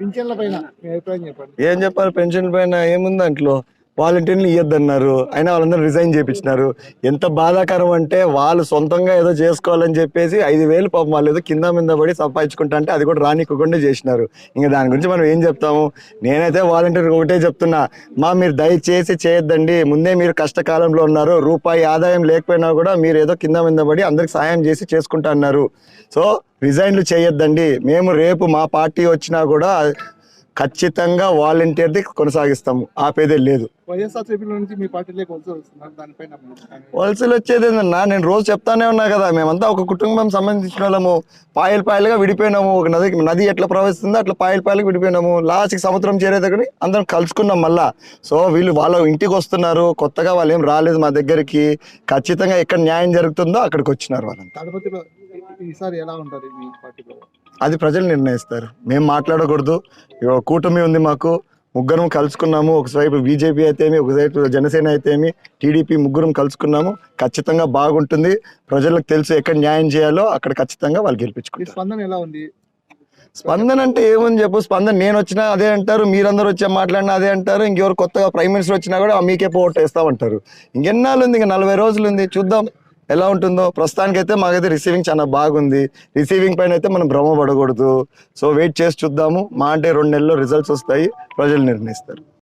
పింఛన్ల పైన మీ అభిప్రాయం చెప్పండి. ఏం చెప్పాలి? పెన్షన్ పైన ఏముంది దాంట్లో? వాలంటీర్లు ఇవ్వద్దన్నారు అయినా వాళ్ళందరూ రిజైన్ చేయించినారు ఎంత బాధాకరం అంటే వాళ్ళు సొంతంగా ఏదో చేసుకోవాలని చెప్పేసి ఐదు వేలు పాపం వాళ్ళు ఏదో కింద మీద పడి సంపాదించుకుంటా అంటే అది కూడా రానివ్వకుండా చేసినారు. ఇంకా దాని గురించి మనం ఏం చెప్తాము? నేనైతే వాలంటీర్ ఒకటే చెప్తున్నా. మా మీరు దయచేసి చేయొద్దండి. ముందే మీరు కష్టకాలంలో ఉన్నారు. రూపాయి ఆదాయం లేకపోయినా కూడా మీరు ఏదో కింద మీద పడి అందరికి సాయం చేసి చేసుకుంటా అన్నారు. సో రిజైన్లు చేయొద్దండి. మేము రేపు మా పార్టీ వచ్చినా కూడా ఖచ్చితంగా వాలంటీర్ది కొనసాగిస్తాము. ఆపేదే లేదు. వలసలు వచ్చేది ఏందన్నా నేను రోజు చెప్తానే ఉన్నా కదా మేమంతా ఒక కుటుంబం సంబంధించిన వాళ్ళము. పాయలు పాయలుగా విడిపోయినాము. ఒక నది నది ఎట్లా ప్రవహిస్తుందో అట్లా పాయలు పాయలుగా విడిపోయినాము. లాస్ట్కి సముద్రం చేరే దగ్గర అందరం కలుసుకున్నాం మళ్ళా. సో వీళ్ళు వాళ్ళ ఇంటికి వస్తున్నారు. కొత్తగా వాళ్ళు ఏం రాలేదు మా దగ్గరికి. ఖచ్చితంగా ఎక్కడ న్యాయం జరుగుతుందో అక్కడికి వచ్చినారు వాళ్ళంతా. ఈసారి ఎలా ఉంటుంది మీ పార్టీలో? అది ప్రజలు నిర్ణయిస్తారు. మేము మాట్లాడకూడదు. కూటమి ఉంది మాకు. ముగ్గురం కలుసుకున్నాము. ఒకవైపు బీజేపీ అయితేమి ఒకవైపు జనసేన అయితేమి టీడీపీ ముగ్గురం కలుసుకున్నాము. ఖచ్చితంగా బాగుంటుంది. ప్రజలకు తెలుసు ఎక్కడ న్యాయం చేయాలో అక్కడ ఖచ్చితంగా వాళ్ళు గెలిపించుకుంటారు. స్పందన ఎలా ఉంది? స్పందన అంటే ఏముంది చెప్పు? స్పందన నేను వచ్చినా అదే అంటారు. మీరందరూ వచ్చి మాట్లాడినా అదే అంటారు. ఇంకెవరు కొత్తగా ప్రైమ్ మినిస్టర్ వచ్చినా కూడా "ఆ, మీకే పోటీ వేస్తామంటారు ఇంకెన్నాళ్ళు ఉంది? ఇంకా నలభై రోజులు ఉంది. చూద్దాం. ఎలా ఉంటుందో? ప్రస్తుతానికైతే మాకైతే రిసీవింగ్ చాలా బాగుంది. రిసీవింగ్ పైన అయితే మనం భ్రమ పడకూడదు. సో వెయిట్ చేసి చూద్దాము. మా అంటే రెండు నెలల్లో రిజల్ట్స్ వస్తాయి. ప్రజలు నిర్ణయిస్తారు.